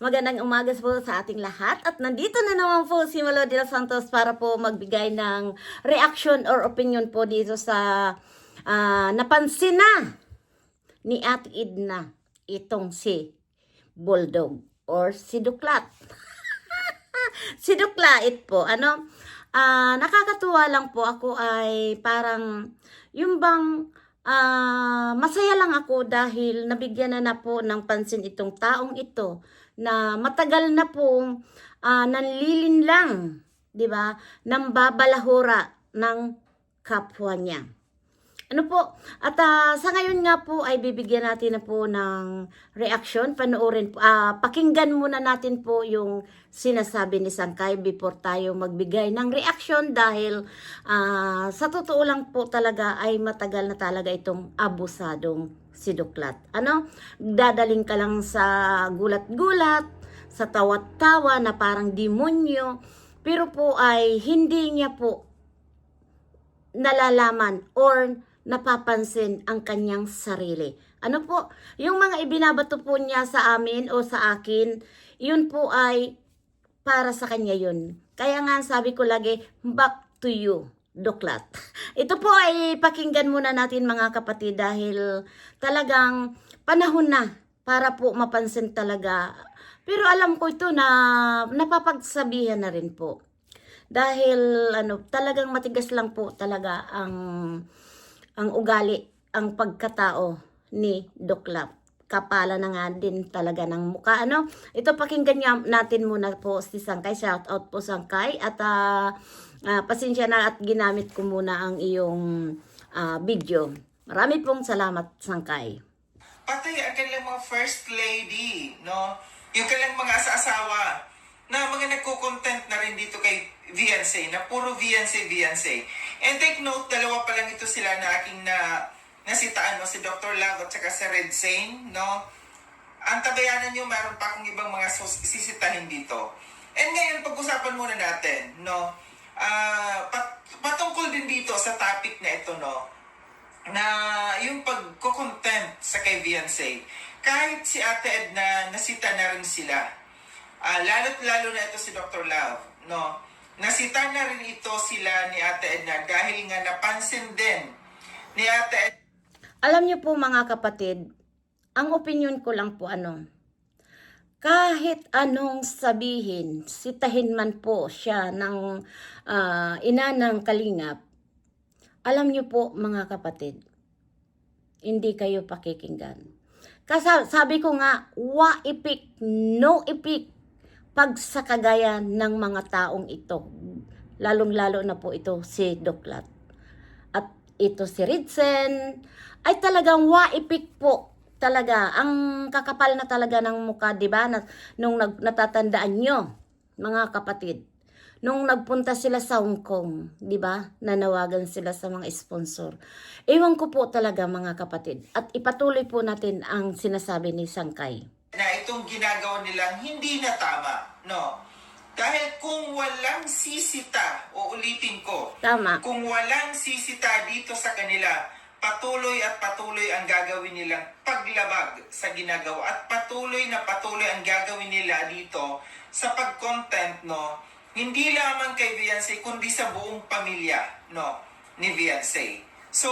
Magandang umaga po sa ating lahat at nandito na naman po si Malo de Santos para po magbigay ng reaction or opinion po dito sa ah, napansin na ni Ate Edna itong si Bulldog or si Duklat. si Duklait po, ano, ah, nakakatuwa lang po ako ay parang yung bang ah, masaya lang ako dahil nabigyan na na po ng pansin itong taong ito na matagal na pong ah, nanlilin lang, di ba, nang babalahura ng kapwa niya. Ano po? At ah, sa ngayon nga po ay bibigyan natin na po ng reaction, panoorin po. ah, pakinggan muna natin po yung sinasabi ni Sangkay before tayo magbigay ng reaction dahil ah, sa totoo lang po talaga ay matagal na talaga itong abusadong si Duklat. Ano? Dadaling ka lang sa gulat-gulat, sa tawat-tawa na parang demonyo, pero po ay hindi niya po nalalaman or napapansin ang kanyang sarili. Ano po, yung mga ibinabato po niya sa amin o sa akin, yun po ay para sa kanya yun. Kaya nga sabi ko lagi, back to you, Duklat. Ito po ay pakinggan muna natin mga kapatid dahil talagang panahon na para po mapansin talaga. Pero alam ko ito na napapagsabihan na rin po. Dahil ano, talagang matigas lang po talaga ang ang ugali, ang pagkatao ni Duklat. Kapala na nga din talaga ng mukha. Ano? Ito pakinggan natin muna po si Sangkay. Shout out po Sangkay. At ah, ah, pasensya na at ginamit ko muna ang iyong ah, video. Marami pong salamat Sangkay. Pati ang kanilang mga first lady, no? Yung kanilang mga asa-asawa na mga nagko-content na rin dito kay Viancy, na puro Viancy, Viancy. And take note, dalawa pa lang ito sila na aking na nasitaan, no? Si Dr. Love at saka si Red Sane, no? Ang tabayanan nyo, meron pa akong ibang mga sus- sisitahin dito. And ngayon, pag-usapan muna natin, no? Ah, pat- patungkol din dito sa topic na ito, no? na yung pagko-content sa kay Beyonce, kahit si Ate Edna, nasita na rin sila. Ah, lalo't lalo na ito si Dr. Love, no? Nasita na rin ito sila ni Ate Edna dahil nga napansin din ni Ate Edna Alam niyo po mga kapatid, ang opinion ko lang po ano, kahit anong sabihin, sitahin man po siya ng ah, ina ng kalingap, alam niyo po mga kapatid, hindi kayo pakikinggan. Kasi sabi ko nga, wa ipik, no ipik, pag sa kagaya ng mga taong ito. Lalong-lalo na po ito si Doklat. At ito si Ridsen, ay talagang waipik po talaga. Ang kakapal na talaga ng mukha, di ba? Na, nung nag, natatandaan nyo, mga kapatid. Nung nagpunta sila sa Hong Kong, di ba? Nanawagan sila sa mga sponsor. Ewan ko po talaga mga kapatid. At ipatuloy po natin ang sinasabi ni Sangkay. na itong ginagawa nilang hindi na tama, no? Dahil kung walang sisita, o ulitin ko, Tama. Kung walang sisita dito sa kanila, patuloy at patuloy ang gagawin nilang paglabag sa ginagawa at patuloy na patuloy ang gagawin nila dito sa pag-content, no? Hindi lamang kay Beyonce, kundi sa buong pamilya, no? Ni Beyonce. So,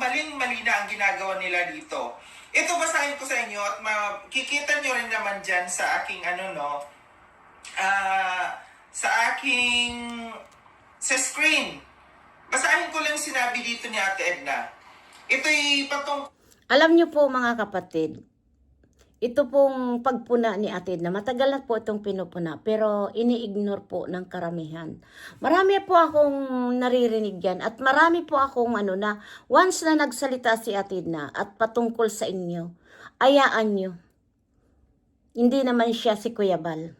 maling-mali na ang ginagawa nila dito. Ito basahin ko sa inyo at makikita nyo rin naman dyan sa aking ano, no? Ah, sa aking sa screen. Basahin ko lang sinabi dito ni Ate Edna. Ito'y patong Alam niyo po mga kapatid, ito pong pagpuna ni Ate na matagal na po itong pinupuna pero ini-ignore po ng karamihan. Marami po akong naririnig yan at marami po akong ano na once na nagsalita si Ate na at patungkol sa inyo, ayaan nyo. Hindi naman siya si Kuya Bal.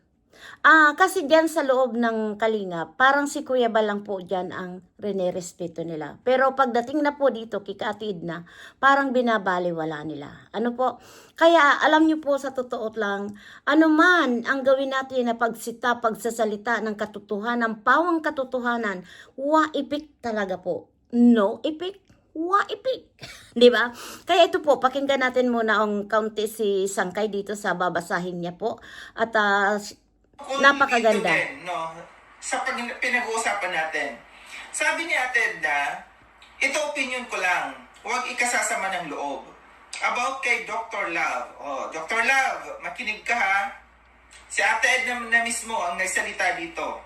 Ah, kasi diyan sa loob ng Kalinga, parang si Kuya Bal lang po diyan ang rene-respeto nila. Pero pagdating na po dito, kikatid na, parang binabaliwala nila. Ano po? Kaya alam niyo po sa totoo lang, ano man ang gawin natin na pagsita, pagsasalita ng katotohanan, pawang katotohanan, wa ipik talaga po. No ipik, waipik. Di ba? Kaya ito po, pakinggan natin muna ang kaunti si Sangkay dito sa babasahin niya po. At ah, Kung napakaganda. din, no, sa pag, pinag-uusapan natin. Sabi ni Ate Edna, ito opinion ko lang, huwag ikasasama ng loob. About kay Dr. Love. Oh, Dr. Love, makinig ka ha. Si Ate Edna na mismo ang nagsalita dito.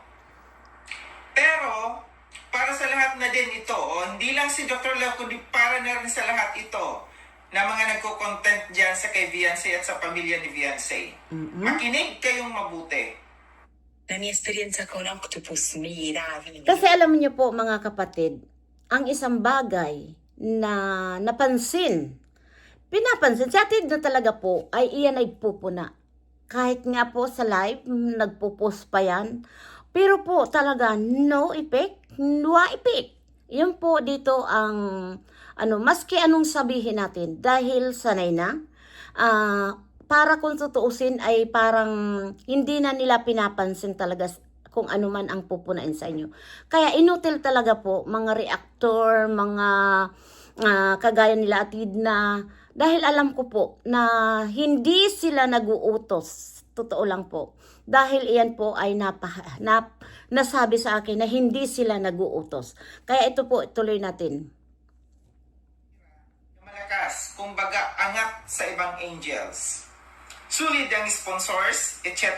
Pero, para sa lahat na din ito, o hindi lang si Dr. Love, kundi para na rin sa lahat ito, na mga nagko-content dyan sa kay Viancy at sa pamilya ni Viancy. Makinig kayong mabuti. La mia esperienza con Octopus mi dà Kasi alam niyo po mga kapatid, ang isang bagay na napansin, pinapansin, si atid na talaga po, ay iyan ay pupuna. Kahit nga po sa live, nagpo-post pa yan. Pero po talaga, no effect, no effect. Yun po dito ang, ano, maski anong sabihin natin, dahil sanay na, ah, para kung tutuusin ay parang hindi na nila pinapansin talaga kung ano man ang pupunain sa inyo. Kaya inutil talaga po mga reactor, mga ah, kagaya nila atid na dahil alam ko po na hindi sila naguutos. Totoo lang po. Dahil iyan po ay napa, nap, nasabi sa akin na hindi sila naguutos. Kaya ito po, tuloy natin. Malakas, kumbaga angat sa ibang angels. Sulit ang sponsors, etc.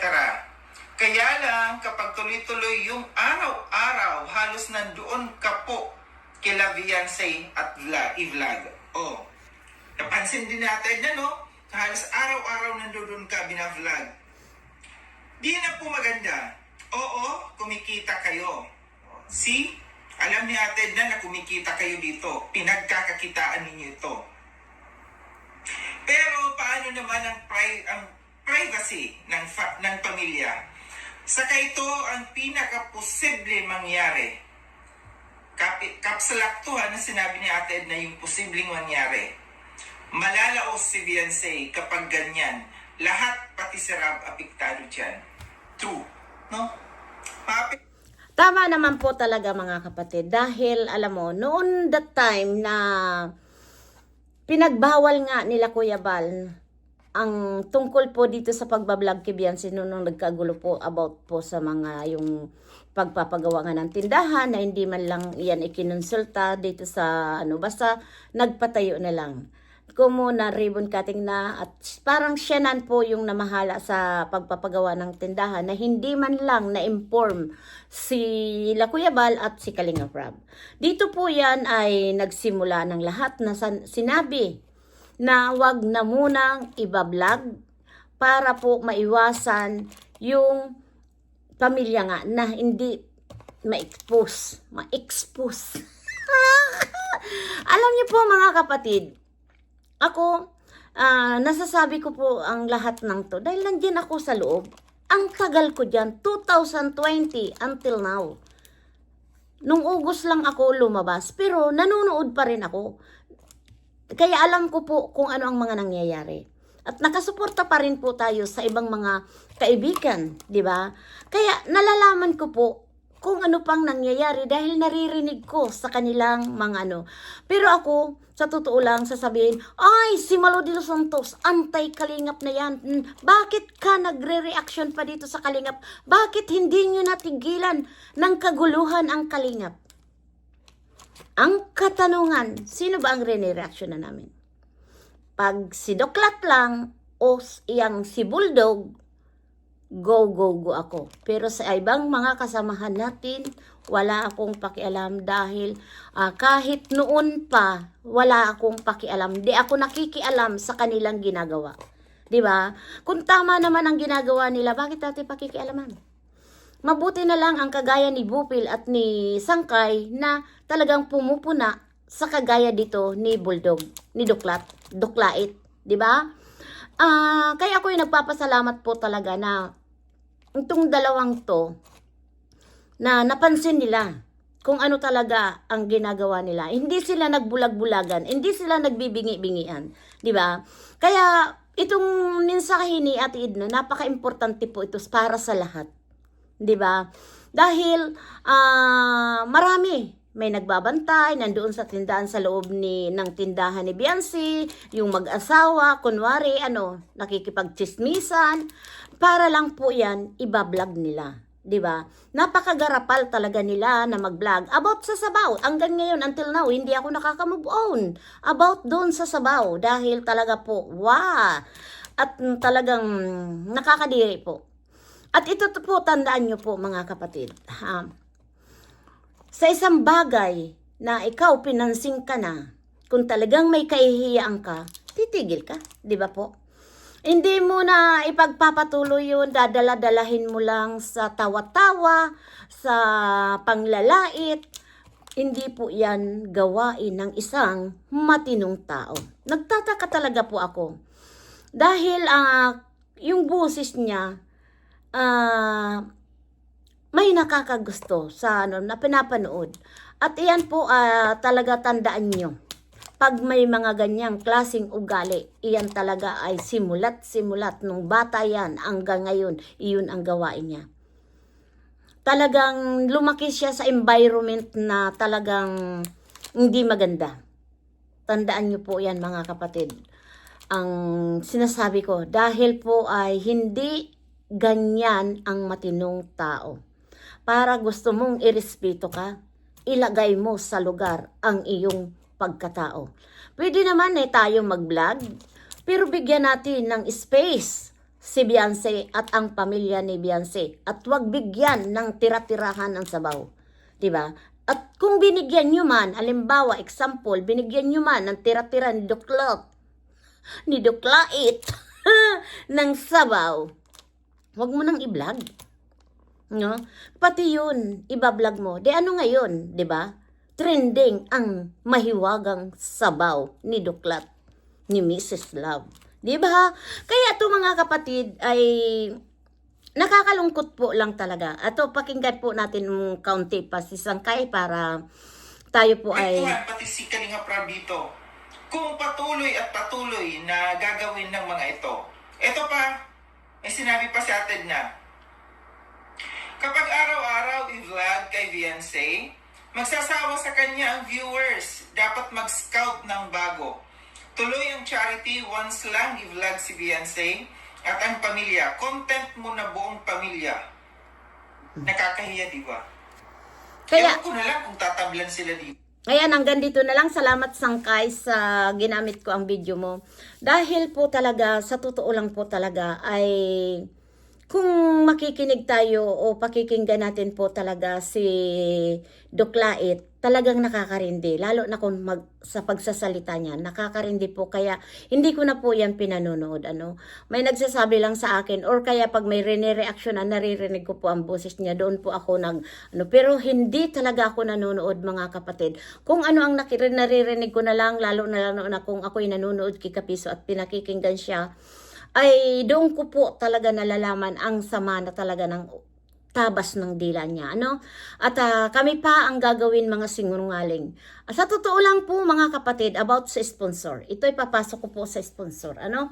Kaya lang, kapag tuloy-tuloy yung araw-araw, halos nandoon ka po kila Beyonce at Vlog, i-vlog. Oh, napansin din natin na no, halos araw-araw nandoon ka binavlog. Di na po maganda. Oo, kumikita kayo. See? Alam ni Ate Edna na kumikita kayo dito. Pinagkakakitaan ninyo ito. Pero paano naman ang, pri- ang privacy ng, fa- ng pamilya? Saka ito ang pinaka-posible mangyari. Kapi- kapsalaktuhan na sinabi ni Ate Edna yung posibleng mangyari. Malalaos si Beyonce kapag ganyan. Lahat, pati si Rab, apektado dyan. True. No? Maapik- Tama naman po talaga mga kapatid dahil alam mo, noon that time na pinagbawal nga nila Kuya Bal ang tungkol po dito sa pagbablog kay Beyonce noon nung nagkagulo po about po sa mga yung pagpapagawa nga ng tindahan na hindi man lang iyan ikinonsulta dito sa ano basta nagpatayo na lang ko na ribbon cutting na at parang siya nan po yung namahala sa pagpapagawa ng tindahan na hindi man lang na-inform si La at si Kalinga Prab. Dito po yan ay nagsimula ng lahat na sinabi na wag na munang ibablog para po maiwasan yung pamilya nga na hindi ma-expose. Ma-expose. Alam niyo po mga kapatid, ako, ah, nasasabi ko po ang lahat ng to dahil nandiyan ako sa loob. Ang tagal ko dyan, 2020 until now. Nung August lang ako lumabas, pero nanonood pa rin ako. Kaya alam ko po kung ano ang mga nangyayari. At nakasuporta pa rin po tayo sa ibang mga kaibigan, di ba? Kaya nalalaman ko po kung ano pang nangyayari dahil naririnig ko sa kanilang mga ano. Pero ako, sa totoo lang, sasabihin, ay, si Malo los Santos, anti-kalingap na yan. Hmm, Bakit ka nagre-reaction pa dito sa kalingap? Bakit hindi nyo natigilan ng kaguluhan ang kalingap? Ang katanungan, sino ba ang rene-reaction na namin? Pag si Doklat lang o iyang si Bulldog, go, go, go ako. Pero sa ibang mga kasamahan natin, wala akong pakialam dahil ah, kahit noon pa, wala akong pakialam. Di ako nakikialam sa kanilang ginagawa. Di ba? Kung tama naman ang ginagawa nila, bakit natin pakikialaman? Mabuti na lang ang kagaya ni Bupil at ni Sangkay na talagang pumupuna sa kagaya dito ni Bulldog, ni Duklat, Duklait, 'di ba? Ah, kaya ako nagpapasalamat po talaga na itong dalawang to na napansin nila kung ano talaga ang ginagawa nila. Hindi sila nagbulag-bulagan, hindi sila nagbibingi-bingian, 'di ba? Kaya itong mensahe ni Ate Edna, napaka-importante po ito para sa lahat. 'di ba? Dahil ah, marami may nagbabantay, nandoon sa tindahan sa loob ni ng tindahan ni Biancy, yung mag-asawa, kunwari, ano, nakikipagchismisan, para lang po yan, ibablog nila. 'di ba? Napakagarapal talaga nila na mag-vlog about sa Sabaw. Hanggang ngayon until now hindi ako nakaka-move on about doon sa Sabaw dahil talaga po wow. At talagang nakakadiri po. At ito to po tandaan niyo po mga kapatid. Ha? Sa isang bagay na ikaw pinansing ka na, kung talagang may kahihiyaan ka, titigil ka, 'di ba po? Hindi mo na ipagpapatuloy yun, dadala-dalahin mo lang sa tawa-tawa, sa panglalait. Hindi po yan gawain ng isang matinong tao. Nagtataka talaga po ako. Dahil ah, yung boses niya, ah, may nakakagusto sa ano na pinapanood. At iyan po ah, talaga tandaan nyo. Pag may mga ganyang klasing ugali, iyan talaga ay simulat-simulat nung bata yan hanggang ngayon, iyon ang gawain niya. Talagang lumaki siya sa environment na talagang hindi maganda. Tandaan niyo po yan mga kapatid. Ang sinasabi ko, dahil po ay hindi ganyan ang matinong tao. Para gusto mong irespeto ka, ilagay mo sa lugar ang iyong pagkatao. Pwede naman eh tayo mag-vlog, pero bigyan natin ng space si Beyonce at ang pamilya ni Beyonce at wag bigyan ng tira-tirahan ng sabaw. ba? At kung binigyan nyo man, halimbawa, example, binigyan nyo man ng tira-tira ni Duklot, ni Duklait, ng sabaw, wag mo nang i-vlog. No? Pati yun, ibablog mo. De ano ngayon, 'di ba? Trending ang mahiwagang sabaw ni Duklat ni Mrs. Love. 'Di ba? Kaya to mga kapatid ay nakakalungkot po lang talaga. Ato pakinggan po natin ng kaunti pa si Sangkay para tayo po ay Kwentuhan pati si Kalinga Prab dito. Kung patuloy at patuloy na gagawin ng mga ito. Ito pa, may sinabi pa si atin na, kapag araw-araw i-vlog kay Beyonce, magsasawa sa kanya ang viewers. Dapat mag-scout ng bago. Tuloy ang charity once lang i-vlog si Beyonce at ang pamilya. Content mo na buong pamilya. Nakakahiya, di ba? kaya Ewan ko na lang kung tatablan sila dito. Ayan, hanggang dito na lang. Salamat Sangkay sa ginamit ko ang video mo. Dahil po talaga, sa totoo lang po talaga, ay kung makikinig tayo o pakikinggan natin po talaga si Duklait, talagang nakakarindi. Lalo na kung mag, sa pagsasalita niya, nakakarindi po. Kaya hindi ko na po yan pinanonood. Ano? May nagsasabi lang sa akin or kaya pag may rene-reaction na naririnig ko po ang boses niya, doon po ako nag... Ano, pero hindi talaga ako nanonood mga kapatid. Kung ano ang nakir- naririnig ko na lang, lalo na lalo na kung ako'y nanonood kay Kapiso at pinakikinggan siya, ay doon ko po talaga nalalaman ang sama na talaga ng tabas ng dila niya, ano? At ah, kami pa ang gagawin mga sinungaling. Sa totoo lang po mga kapatid about sa sponsor. Ito ipapasok ko po sa sponsor, ano?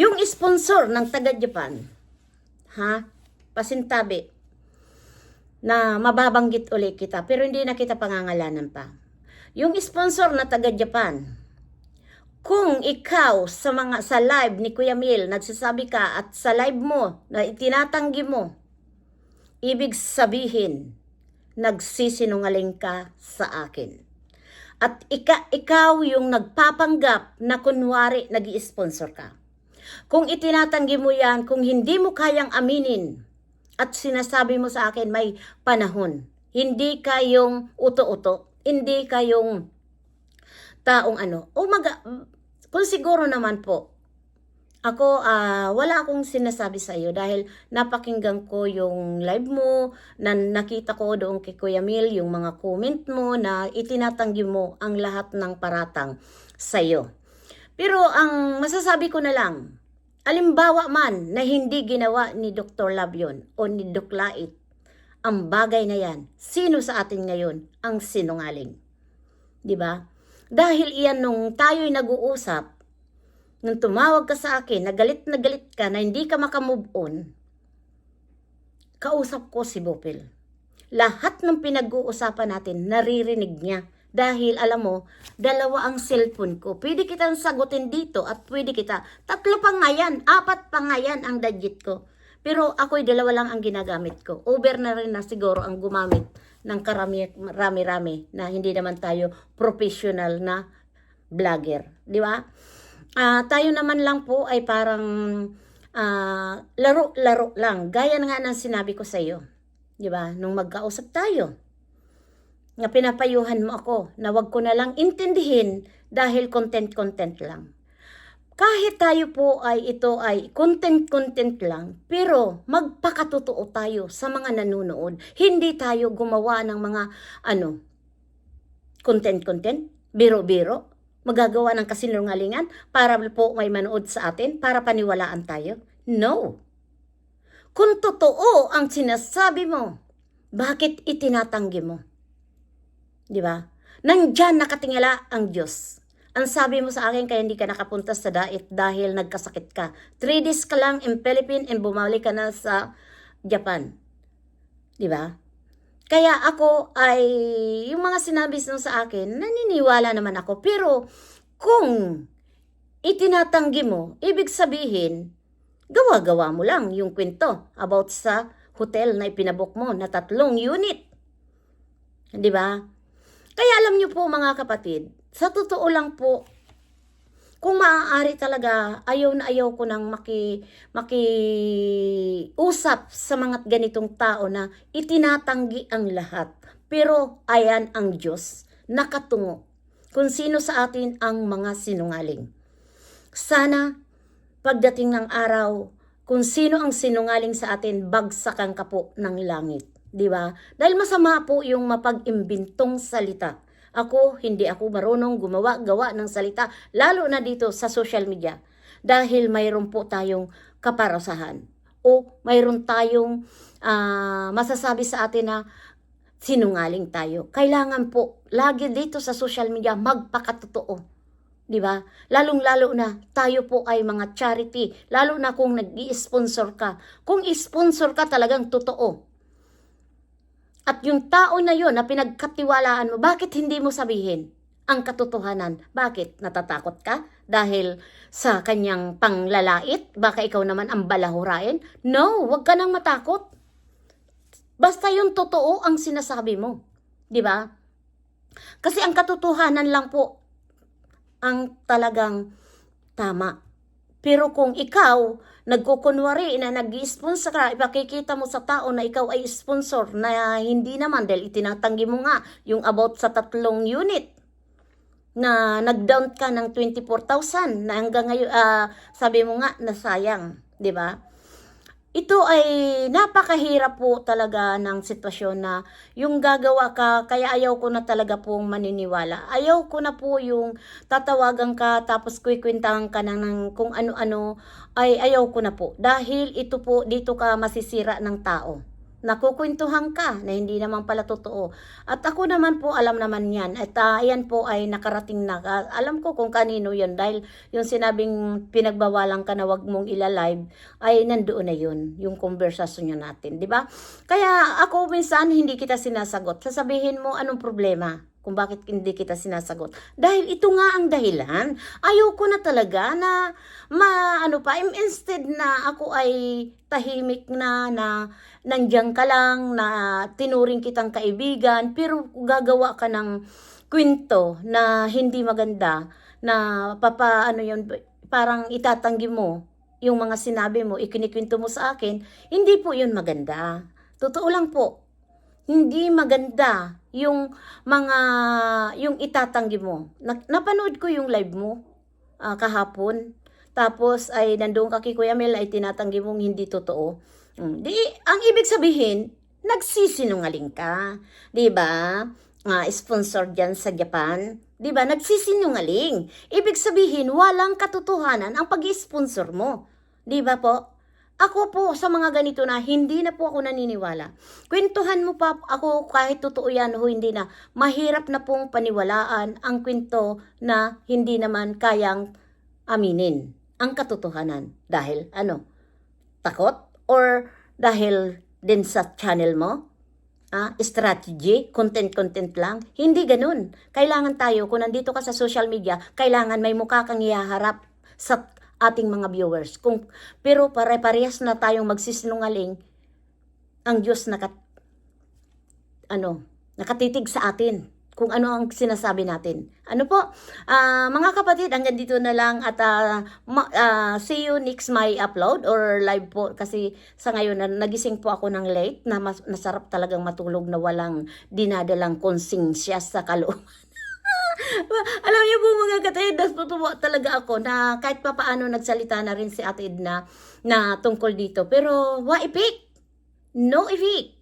Yung sponsor ng taga Japan, ha? Pasintabi na mababanggit uli kita pero hindi na kita pangangalanan pa. Yung sponsor na taga Japan, kung ikaw sa mga sa live ni Kuya Mil nagsasabi ka at sa live mo na itinatanggi mo, ibig sabihin nagsisinungaling ka sa akin. At ika, ikaw yung nagpapanggap na kunwari nag sponsor ka. Kung itinatanggi mo yan, kung hindi mo kayang aminin at sinasabi mo sa akin may panahon, hindi kayong uto-uto, hindi kayong taong ano, o mag, kung siguro naman po, ako, ah, wala akong sinasabi sa iyo dahil napakinggan ko yung live mo, na nakita ko doon kay Kuya Mil, yung mga comment mo na itinatanggi mo ang lahat ng paratang sa iyo. Pero ang masasabi ko na lang, alimbawa man na hindi ginawa ni Dr. Labion o ni Doc Lait, ang bagay na yan, sino sa atin ngayon ang sinungaling? 'Di ba? Dahil iyan nung tayo'y nag-uusap, nung tumawag ka sa akin, na galit na galit ka, na hindi ka makamove on, kausap ko si Bopel. lahat ng pinag-uusapan natin, naririnig niya. Dahil alam mo, dalawa ang cellphone ko. Pwede kitang sagutin dito at pwede kita. Tatlo pa nga yan, apat pa nga yan ang digit ko. Pero ako'y dalawa lang ang ginagamit ko. Over na rin na siguro ang gumamit ng karami, rami-rami na hindi naman tayo professional na vlogger. Di ba? Ah, tayo naman lang po ay parang ah, laro-laro lang. Gaya nga ng sinabi ko sa iyo. Di ba? Nung magkausap tayo nga pinapayuhan mo ako na wag ko na lang intindihin dahil content-content lang. Kahit tayo po ay ito ay content-content lang, pero magpakatotoo tayo sa mga nanonood. Hindi tayo gumawa ng mga ano, content-content, biro-biro, magagawa ng kasinungalingan para po may manood sa atin, para paniwalaan tayo. No. Kung totoo ang sinasabi mo, bakit itinatanggi mo? Di ba? Nandyan nakatingala ang Diyos. Ang sabi mo sa akin kaya hindi ka nakapunta sa dait dahil nagkasakit ka. Three days ka lang in Philippines and bumalik ka na sa Japan. Di ba? Kaya ako ay, yung mga sinabi mo sa akin, naniniwala naman ako. Pero kung itinatanggi mo, ibig sabihin, gawa-gawa mo lang yung kwento about sa hotel na ipinabok mo na tatlong unit. Di ba? Kaya alam niyo po mga kapatid, sa totoo lang po, kung maaari talaga, ayaw na ayaw ko nang maki, maki-usap sa mga ganitong tao na itinatanggi ang lahat. Pero ayan ang Diyos, nakatungo kung sino sa atin ang mga sinungaling. Sana pagdating ng araw, kung sino ang sinungaling sa atin, bagsakan ka po ng langit. Di ba? Dahil masama po yung mapag-imbintong salita. Ako, hindi ako marunong gumawa-gawa ng salita, lalo na dito sa social media. Dahil mayroon po tayong kaparasahan. O mayroon tayong ah, masasabi sa atin na sinungaling tayo. Kailangan po, lagi dito sa social media, magpakatotoo. Di ba? Lalong-lalo na tayo po ay mga charity, lalo na kung nag-i-sponsor ka. Kung i-sponsor ka talagang totoo. At yung tao na yon na pinagkatiwalaan mo, bakit hindi mo sabihin ang katotohanan? Bakit? Natatakot ka? Dahil sa kanyang panglalait? Baka ikaw naman ang balahurain? No, wag ka nang matakot. Basta yung totoo ang sinasabi mo. Di ba? Kasi ang katotohanan lang po ang talagang tama. Pero kung ikaw, nagkukunwari na nag-sponsor ka, ipakikita mo sa tao na ikaw ay sponsor na hindi naman dahil itinatanggi mo nga yung about sa tatlong unit na nag-down ka ng 24,000 na hanggang ngayon, ah, sabi mo nga, nasayang, di ba? Ito ay napakahirap po talaga ng sitwasyon na yung gagawa ka, kaya ayaw ko na talaga pong maniniwala. Ayaw ko na po yung tatawagan ka tapos kwikwintahan ka na ng kung ano-ano, ay ayaw ko na po. Dahil ito po, dito ka masisira ng tao. Nakukwentuhan ka na hindi naman pala totoo. At ako naman po, alam naman yan. At ah, ayan po ay nakarating na. Ah, alam ko kung kanino yun dahil yung sinabing pinagbawalan ka na wag mong ila-live ay nandoon na yun, yung konversasyon natin, di ba? Kaya ako minsan hindi kita sinasagot. Sasabihin mo anong problema kung bakit hindi kita sinasagot. Dahil ito nga ang dahilan. Ayoko na talaga na ma ano pa instead na ako ay tahimik na na nandiyan ka lang na tinuring kitang kaibigan pero gagawa ka ng kwento na hindi maganda na papa ano yun parang itatanggi mo yung mga sinabi mo, ikinikwento mo sa akin, hindi po yun maganda. Totoo lang po, hindi maganda yung mga yung itatanggi mo. Na, napanood ko yung live mo ah, kahapon. Tapos ay nandoon ka kay Kuya Mel ay tinatanggi mong hindi totoo. Mm, Di, ang ibig sabihin, nagsisinungaling ka. 'Di ba? Ah, sponsor diyan sa Japan. 'Di ba? Nagsisinungaling. Ibig sabihin, walang katotohanan ang pag-sponsor mo. 'Di ba po? Ako po sa mga ganito na hindi na po ako naniniwala. Kwentuhan mo pa ako kahit totoo yan o hindi na. Mahirap na pong paniwalaan ang kwento na hindi naman kayang aminin ang katotohanan. Dahil ano? Takot? Or dahil din sa channel mo? ah, strategy, content-content lang. Hindi ganun. Kailangan tayo, kung nandito ka sa social media, kailangan may mukha kang ihaharap sa ating mga viewers. Kung, pero pare-parehas na tayong magsisinungaling, ang Diyos nakat, ano, nakatitig sa atin kung ano ang sinasabi natin. Ano po, ah, mga kapatid, hanggang dito na lang at ah, ma- ah, see you next my upload or live po kasi sa ngayon na nagising po ako ng late na mas, nasarap talagang matulog na walang dinadalang konsensya sa kalooban. Alam niyo po mga kapatid, natutuwa talaga ako na kahit pa paano nagsalita na rin si Ate Edna na tungkol dito. Pero, wa ipik! No ipik!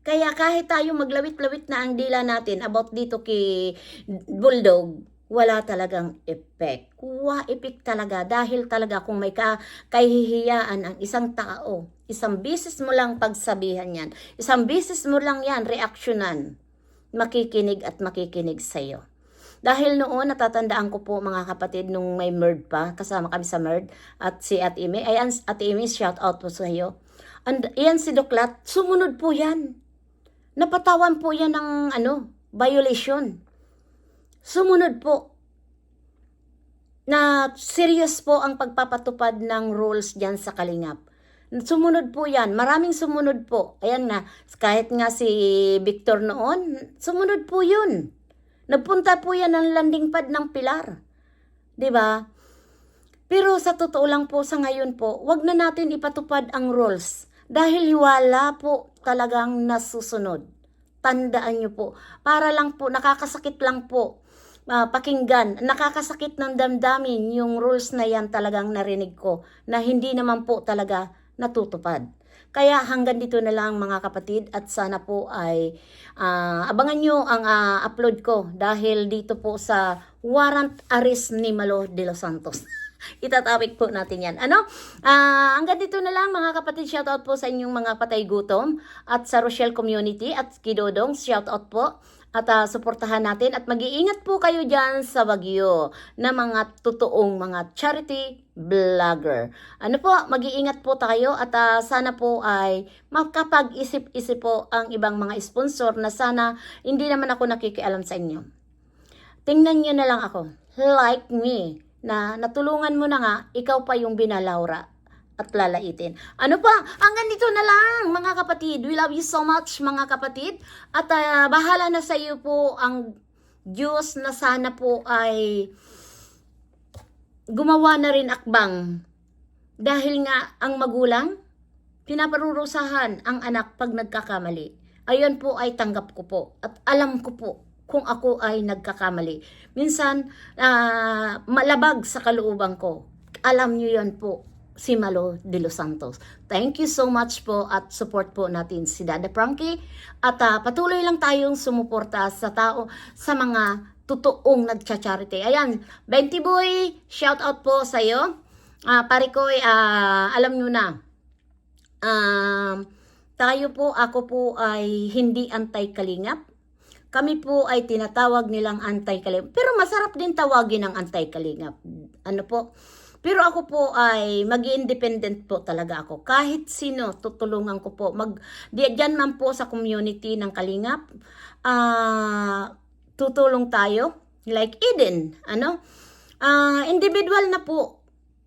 Kaya kahit tayo maglawit-lawit na ang dila natin about dito kay Bulldog, wala talagang effect. Wa effect talaga dahil talaga kung may ka, kahihiyaan ang isang tao, isang bisis mo lang pagsabihan yan, isang bisis mo lang yan reaksyonan, makikinig at makikinig sa'yo. Dahil noon, natatandaan ko po mga kapatid nung may merd pa, kasama kami sa merd, at si At Ime, ayan, At Ime, shout out po sa iyo. And, yan si Duklat, sumunod po yan. Napatawan po yan ng ano, violation. Sumunod po. Na serious po ang pagpapatupad ng rules dyan sa Kalingap. Sumunod po yan. Maraming sumunod po. Ayan nga, kahit nga si Victor noon, sumunod po yun. Nagpunta po yan ng landing pad ng Pilar. 'Di ba? Pero sa totoo lang po sa ngayon po, wag na natin ipatupad ang rules dahil wala po talagang nasusunod. Tandaan niyo po, para lang po, nakakasakit lang po ah, pakinggan, nakakasakit ng damdamin yung rules na yan talagang narinig ko na hindi naman po talaga natutupad. Kaya hanggang dito na lang mga kapatid at sana po ay ah, abangan nyo ang ah, upload ko dahil dito po sa warrant arrest ni Malo de los Santos. Itatawik po natin yan. Ano? Ah, hanggang dito na lang mga kapatid. Shoutout po sa inyong mga patay gutom at sa Rochelle Community at Kidodong. Shoutout po. At ah, suportahan natin at mag-iingat po kayo dyan sa Bagyo na mga totoong mga charity vlogger. Ano po, mag-iingat po tayo at ah, sana po ay makapag-isip-isip po ang ibang mga sponsor na sana hindi naman ako nakikialam sa inyo. Tingnan nyo na lang ako. Like me. Na natulungan mo na nga, ikaw pa yung binalaura at lalaitin. Ano pa? Hanggang dito na lang, mga kapatid. We love you so much, mga kapatid. At ah, bahala na sa iyo po ang Diyos na sana po ay gumawa na rin akbang. Dahil nga ang magulang, pinaparurusahan ang anak pag nagkakamali. Ayun po ay tanggap ko po. At alam ko po kung ako ay nagkakamali. Minsan, ah, malabag sa kalooban ko. Alam niyo yan po, si Malo de los Santos. Thank you so much po at support po natin si Dada Frankie. At ah, patuloy lang tayong sumuporta sa tao, sa mga totoong nagcha-charity. Ayan, 20 boy, shout out po sa iyo. Ah, pare ko, ah, alam nyo na, Um, tayo po, ako po ay hindi anti-kalingap. Kami po ay tinatawag nilang anti-kalingap. Pero masarap din tawagin ng anti-kalingap. Ano po? Pero ako po ay mag independent po talaga ako. Kahit sino, tutulungan ko po. Mag, di, dyan man po sa community ng kalingap, ah, tutulong tayo. Like Eden, ano? Ah, individual na po.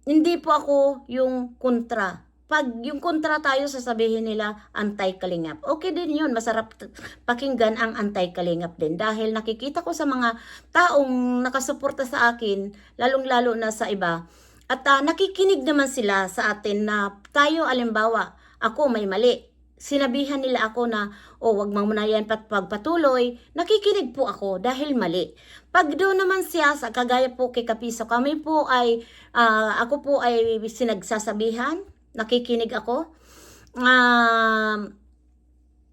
Hindi po ako yung kontra pag yung kontra tayo, sasabihin nila anti-kalingap. Okay din yun, masarap pakinggan ang anti-kalingap din. Dahil nakikita ko sa mga taong nakasuporta sa akin, lalong-lalo na sa iba, at ah, nakikinig naman sila sa atin na tayo, alimbawa, ako may mali. Sinabihan nila ako na, oh, wag mo muna yan pat pagpatuloy. Nakikinig po ako dahil mali. Pag doon naman siya, sa kagaya po kay Kapiso, kami po ay, ah, ako po ay sinagsasabihan, nakikinig ako. Um,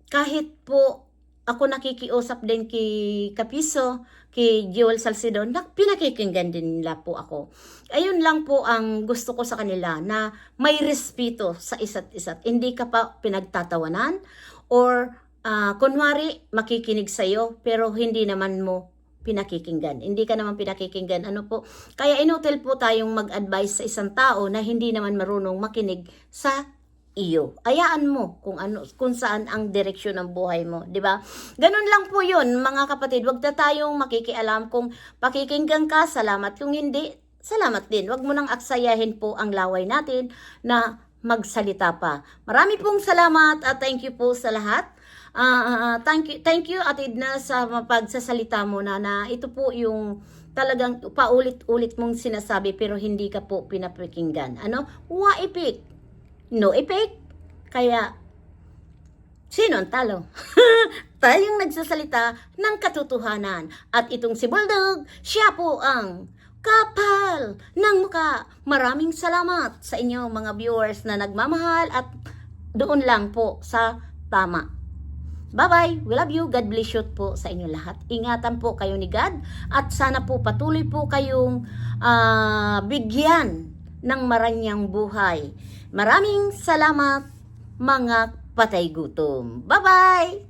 kahit po ako nakikiusap din kay Kapiso, kay Joel Salcedo, na pinakikinggan din nila po ako. Ayun lang po ang gusto ko sa kanila na may respeto sa isa't isa't. Hindi ka pa pinagtatawanan or ah, kunwari makikinig sa'yo pero hindi naman mo pinakikinggan. Hindi ka naman pinakikinggan. Ano po? Kaya inutil po tayong mag-advise sa isang tao na hindi naman marunong makinig sa iyo. Ayaan mo kung ano kung saan ang direksyon ng buhay mo, 'di ba? Ganun lang po 'yun, mga kapatid. Huwag na tayong makikialam kung pakikinggan ka, salamat. Kung hindi, salamat din. Huwag mo nang aksayahin po ang laway natin na magsalita pa. Marami pong salamat at thank you po sa lahat. Ah, ah, ah, thank you thank you Ate Edna sa pagsasalita mo na na ito po yung talagang paulit-ulit mong sinasabi pero hindi ka po pinapakinggan. Ano? Waipik. No effect. Kaya sino ang talo? Tayong nagsasalita ng katotohanan. At itong si Bulldog, siya po ang kapal ng muka. Maraming salamat sa inyo mga viewers na nagmamahal at doon lang po sa tama. Bye-bye. We love you. God bless you po sa inyo lahat. Ingatan po kayo ni God at sana po patuloy po kayong ah, bigyan ng maranyang buhay. Maraming salamat mga patay gutom. Bye-bye!